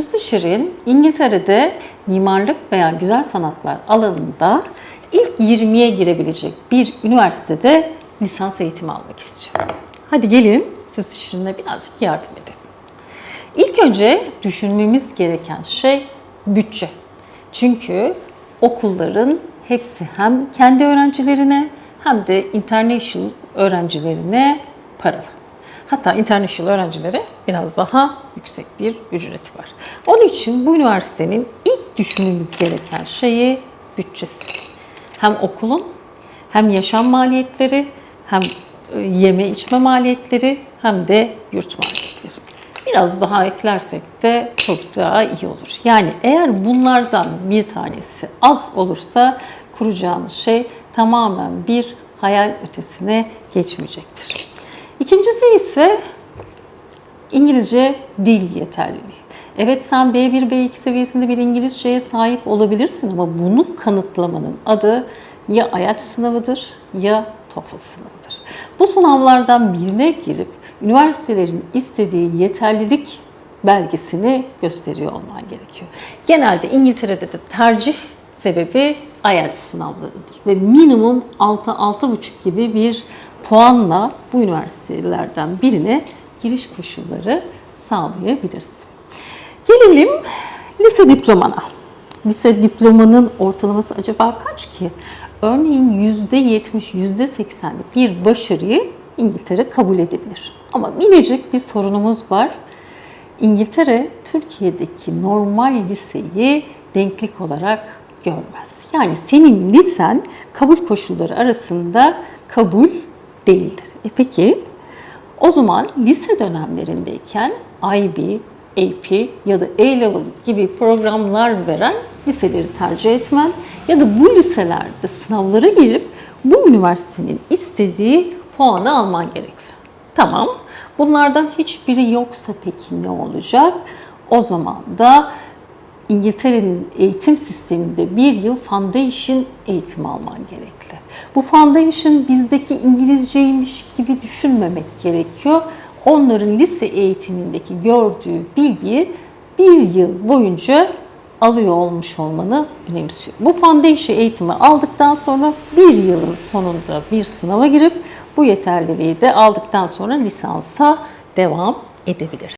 Sözlü Şirin İngiltere'de mimarlık veya güzel sanatlar alanında ilk 20'ye girebilecek bir üniversitede lisans eğitimi almak istiyor. Hadi gelin Sözlü Şirin'e birazcık yardım edelim. İlk önce düşünmemiz gereken şey bütçe. Çünkü okulların hepsi hem kendi öğrencilerine hem de international öğrencilerine paralı. Hatta international öğrencilere biraz daha yüksek bir ücreti var. Onun için bu üniversitenin ilk düşünmemiz gereken şeyi bütçesi. Hem okulun hem yaşam maliyetleri hem e, yeme içme maliyetleri hem de yurt maliyetleri. Biraz daha eklersek de çok daha iyi olur. Yani eğer bunlardan bir tanesi az olursa kuracağımız şey tamamen bir hayal ötesine geçmeyecektir. İkincisi ise İngilizce dil yeterliliği. Evet sen B1, B2 seviyesinde bir İngilizceye sahip olabilirsin ama bunu kanıtlamanın adı ya IELTS sınavıdır ya TOEFL sınavıdır. Bu sınavlardan birine girip üniversitelerin istediği yeterlilik belgesini gösteriyor olman gerekiyor. Genelde İngiltere'de de tercih sebebi IELTS sınavlarıdır ve minimum 6-6,5 gibi bir puanla bu üniversitelerden birine giriş koşulları sağlayabilirsin. Gelelim lise diplomana. Lise diplomanın ortalaması acaba kaç ki? Örneğin %70, %80'lik bir başarıyı İngiltere kabul edebilir. Ama minicik bir sorunumuz var. İngiltere Türkiye'deki normal liseyi denklik olarak görmez. Yani senin lisen kabul koşulları arasında kabul değildir. E peki o zaman lise dönemlerindeyken IB, AP ya da A-Level gibi programlar veren liseleri tercih etmen ya da bu liselerde sınavlara girip bu üniversitenin istediği puanı alman gerekiyor. Tamam. Bunlardan hiçbiri yoksa peki ne olacak? O zaman da İngiltere'nin eğitim sisteminde bir yıl foundation eğitimi alman gerekli. Bu foundation bizdeki İngilizceymiş gibi düşünmemek gerekiyor. Onların lise eğitimindeki gördüğü bilgiyi bir yıl boyunca alıyor olmuş olmanı önemsiyor. Bu foundation eğitimi aldıktan sonra bir yılın sonunda bir sınava girip bu yeterliliği de aldıktan sonra lisansa devam edebilirsin.